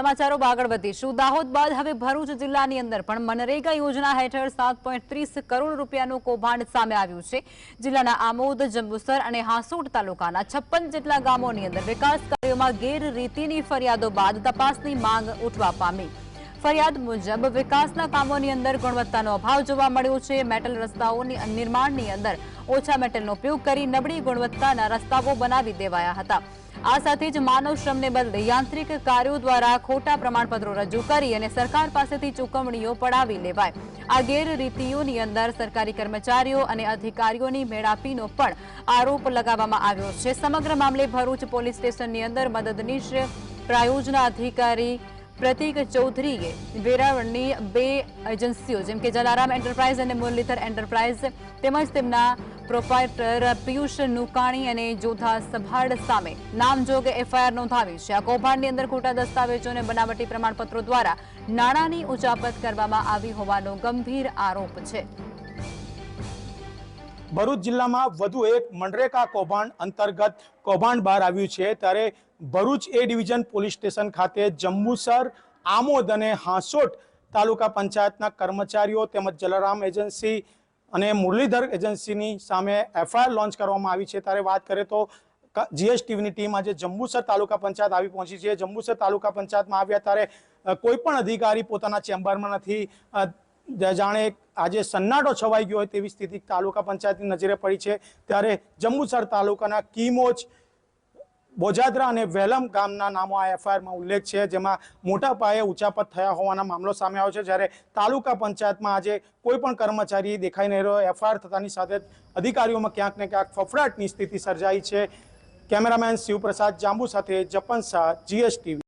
સમાચારો આગળ વધીશું. દાહોદ બાદ હવે ભરૂચ જિલ્લાની અંદર પણ મનરેગા યોજના હેઠળ સાત પોઈન્ટ ત્રીસ કરોડ રૂપિયાનું કૌભાંડ સામે આવ્યું છે. જિલ્લાના આમોદ, જંબુસર અને હાંસોટ તાલુકાના છપ્પન જેટલા ગામોની અંદર વિકાસ કાર્યોમાં ગેરરીતિની ફરિયાદો બાદ તપાસની માંગ ઉઠવા પામી. ફરિયાદ મુજબ વિકાસના કામોની અંદર ગુણવત્તાનો અભાવ જોવા મળ્યો છે. મેટલ રસ્તાઓની નિર્માણની અંદર ઓછા મેટલનો ઉપયોગ કરી નબળી ગુણવત્તાના રસ્તાઓ બનાવી દેવાયા હતા. આ સાથે જ માનવ શ્રમને બદલે યાંત્રિક કાર્યો દ્વારા ખોટા પ્રમાણપત્રો રજૂ કરી અને સરકાર પાસેથી ચૂકવણીઓ પડાવી લેવાય. આ ગેરરીતિઓની અંદર સરકારી કર્મચારીઓ અને અધિકારીઓની મેળાપીનો પણ આરોપ લગાવવામાં આવ્યો છે. સમગ્ર મામલે ભરૂચ પોલીસ સ્ટેશનની અંદર મદદનીશ પ્રાયોજના અધિકારી પ્રતિક ચૌધરીએ વેરાવળની બે એજન્સીઓ જેમ કે જલારામ એન્ટરપ્રાઇઝ અને મુરલીધર એન્ટરપ્રાઇઝ તેમજ તેમના પ્રોપાઇટર પિયુષ નુકાણી અને જોધા સભાડ સામે નામજોગ એફઆઈઆર નોંધાવી છે. આ કૌભાંડની અંદર ખોટા દસ્તાવેજો અને બનાવટી પ્રમાણપત્રો દ્વારા નાણાંની ઉચાપત કરવામાં આવી હોવાનો ગંભીર આરોપ છે. ભરૂચ જિલ્લામાં વધુ એક મનરેગા કૌભાંડ અંતર્ગત કૌભાંડ બહાર આવ્યું છે. ત્યારે Bharuch A division police station ખાતે જંબુસર, આમોદ અને હાંસોટ તાલુકા પંચાયતના કર્મચારીઓ તેમજ જલારામ એજન્સી અને મુરલીધર એજન્સીની સામે એફઆઈઆર લોન્ચ કરવામાં આવી છે. ત્યારે વાત કરીએ તો જીએસટીવીની ટીમ આજે જંબુસર તાલુકા પંચાયત આવી પહોંચી છે. જંબુસર તાલુકા પંચાયતમાં આવ્યા ત્યારે કોઈપણ કોઈ પણ અધિકારી પોતાના ચેમ્બરમાં નથી. જાણે આજે સન્નાટો છવાઈ ગયો હોય તેવી સ્થિતિ તાલુકા પંચાયતની નજરે પડી છે. ત્યારે જંબુસર તાલુકાના કીમોજ બોજાદરા અને વેલમ ગામના નામો આ એફઆઈઆરમાં ઉલ્લેખ છે, જેમાં મોટા પાયે ઉચાપત થયા હોવાના મામલો સામે આવ્યો છે, જ્યારે તાલુકા પંચાયતમાં આજે કોઈ પણ કર્મચારી દેખાઈ નહીં રહ્યો. એફઆઈઆર થતાની સાથે અધિકારીઓમાં ક્યાંક ને ક્યાંક ફફડાટની સ્થિતિ સર્જાઈ છે. કેમેરામેન શિવપ્રસાદ જાંબુ સાથે જપન શાહ, જીએસટીવી.